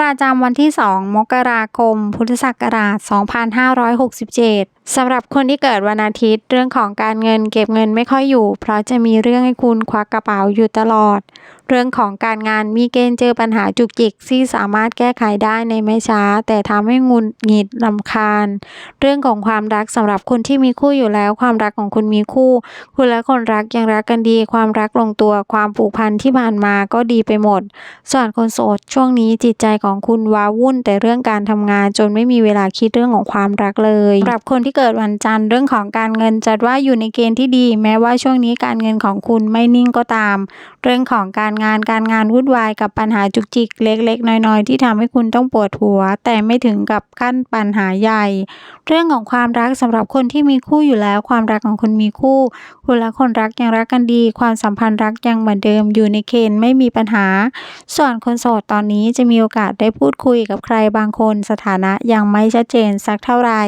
ประจำวันที่ 2 มกราคม พุทธศักราช 2567 สำหรับคนที่เกิดวันอาทิตย์ เรื่องของการเงินเก็บเงินไม่ค่อยอยู่ เพราะจะมีเรื่องให้คุณควักกระเป๋าอยู่ตลอด เรื่องของการงานมีเกณฑ์เจอปัญหาจุกจิกที่สามารถแก้ไขได้ในไม่ช้า แต่ทำให้งุนหงิดลำคาญ เรื่องของความรักสำหรับคนที่มีคู่อยู่แล้ว ความรักของคุณมีคู่ คุณและคนรักยังรักกันดี ความรักลงตัว ความผูกพันที่ผ่านมาก็ดีไปหมด ส่วนคนโสดช่วงนี้จิตใจของของคุณว้าวุ่นแต่เรื่องการทำงานจนไม่มีเวลาคิดเรื่องของความรักเลยสำหรับคนที่เกิดวันจันทร์เรื่องของการเงินจัดว่าอยู่ในเกณฑ์ที่ดี แม้ว่าช่วงนี้การเงินของคุณไม่นิ่งก็ตาม เรื่องของการงานการงานวุ่นวายกับปัญหาจุกจิกเล็ก ๆ น้อย ๆ ที่ทำให้คุณต้องปวดหัว แต่ไม่ถึงกับขั้นปัญหาใหญ่ เรื่องของความรักสำหรับคนที่มีคู่อยู่แล้ว ความรักของคุณมีคู่ คุณและคนรักยังรักกันดี ความสัมพันธ์รักยังเหมือนเดิมอยู่ในเกณฑ์ไม่มีปัญหา ส่วนคนโสดตอนนี้จะมีโอกาสได้พูดคุยกับใครบางคนสถานะยังไม่ชัดเจนสักเท่าไหร่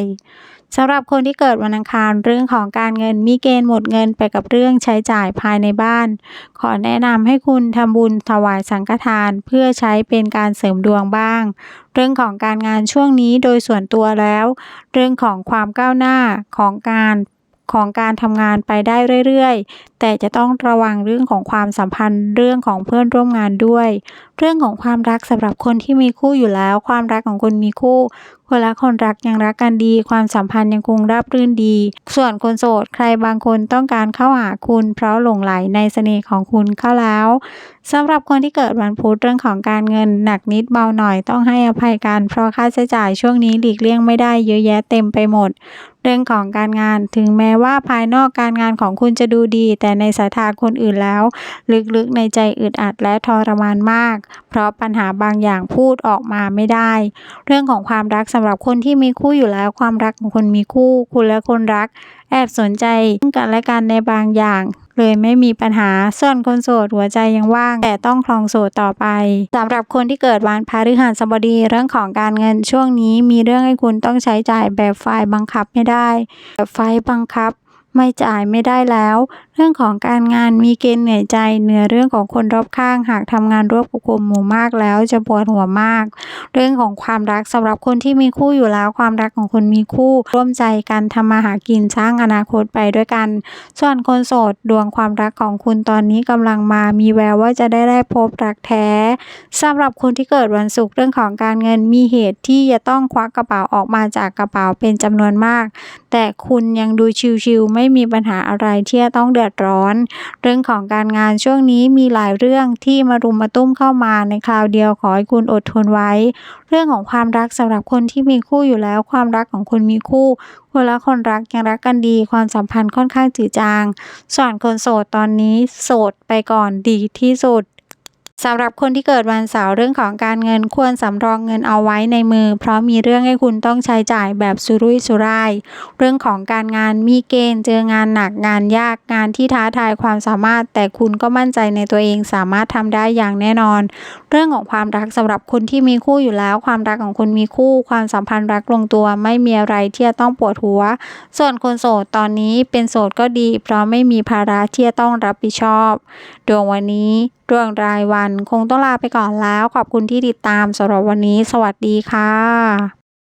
สำหรับคนที่เกิดวันอังคารเรื่องของการเงินมีเกณฑ์หมดเงินไปกับเรื่องใช้จ่ายภายในบ้าน ขอแนะนำให้คุณทำบุญถวายสังฆทานเพื่อใช้เป็นการเสริมดวงบ้าง เรื่องของการงานช่วงนี้โดยส่วนตัวแล้ว เรื่องของความก้าวหน้าของการ ของการทำงานไปได้เรื่อยๆ แต่จะต้องระวังเรื่องของความสัมพันธ์เรื่องของเพื่อนร่วมงานด้วย เรื่องของความรักสำหรับคนที่มีคู่อยู่แล้ว ความรักของคนมีคู่ คนละคนรักยังรักกันดี ความสัมพันธ์ยังคงราบรื่นดี ส่วนคนโสดใครบางคนต้องการเข้าหาคุณ เพราะหลงไหลในเสน่ห์ของคุณเข้าแล้วสำหรับคนที่เกิดวันพุธเรื่องของการเงินหนักนิดเบาหน่อยต้องให้อภัยกันเพราะค่าใช้จ่ายช่วงนี้หลีกเลี่ยงไม่ได้เยอะแยะเต็มไปหมด รื่องของการงานถึงแม้ว่าภายนอกการงานของคุณจะดูดี แต่ในสายตาคนอื่นแล้ว ลึกๆในใจอึดอัดและทรมานมากเพราะปัญหาบางอย่างพูดออกมาไม่ได้ เรื่องของความรักสำหรับคนที่มีคู่อยู่แล้วความรักของคนมีคู่ คุณและคนรัก แอบสนใจซึ่งกันและกันในบางอย่างเลยไม่มีปัญหา ส่วนคนโสดหัวใจยังว่าง แต่ต้องคลองโสดต่อไปสำหรับคนที่เกิดวันพฤหัสบดีเรื่องของการเงินช่วงนี้มีเรื่องให้คุณต้องใช้จ่ายแบบไฟบังคับไม่ได้ แบบไฟบังคับ ไม่จ่ายไม่ได้แล้ว เรื่องของการงานมีเกณฑ์เหนื่อยใจเหนือเรื่องของคนรอบข้าง หากทำงานร่วมกับกลุ่มหมู่มากแล้วจะปวดหัวมาก เรื่องของความรักสำหรับคนที่มีคู่อยู่แล้วความรักของคนมีคู่ ร่วมใจกันทำมาหากินสร้างอนาคตไปด้วยกัน ส่วนคนโสดดวงความรักของคุณตอนนี้กำลังมามีแววว่าจะได้ได้พบรักแท้สำหรับคนที่เกิดวันศุกร์เรื่องของการเงินมีเหตุที่จะต้องควักกระเป๋าออกมาจากกระเป๋าเป็นจำนวนมาก แต่คุณยังดูชิวๆไม่มีปัญหาอะไรที่จะต้องเดือดร้อน เรื่องของการงานช่วงนี้มีหลายเรื่องที่มารุมมาตุ้มเข้ามาในคราวเดียวขอให้คุณอดทนไว้ เรื่องของความรักสำหรับคนที่มีคู่อยู่แล้ว ความรักของคุณมีคู่คนละคนรักยังรักกันดี ความสัมพันธ์ค่อนข้างจืดจางส่วนคนโสดตอนนี้โสดไปก่อนดีที่สุด สำหรับคนที่เกิดวันเสาร์เรื่องของการเงินควรสำรองเงินเอาไว้ในมือ เพราะมีเรื่องให้คุณต้องใช้จ่ายแบบสุรุ่ยสุร่าย เรื่องของการงานมีเกณฑ์เจองานหนักงานยากงานที่ท้าทายความสามารถ แต่คุณก็มั่นใจในตัวเองสามารถทำได้อย่างแน่นอน เรื่องของความรักสำหรับคนที่มีคู่อยู่แล้ว ความรักของคุณมีคู่ ความสัมพันธ์รักลงตัวไม่มีอะไรที่จะต้องปวดหัว ส่วนคนโสดตอนนี้เป็นโสดก็ดี เพราะไม่มีภาระที่จะต้องรับผิดชอบ ดวงวันนี้ดวงรายวันคงต้องลาไปก่อนแล้ว ขอบคุณที่ติดตามสำหรับวันนี้ สวัสดีค่ะ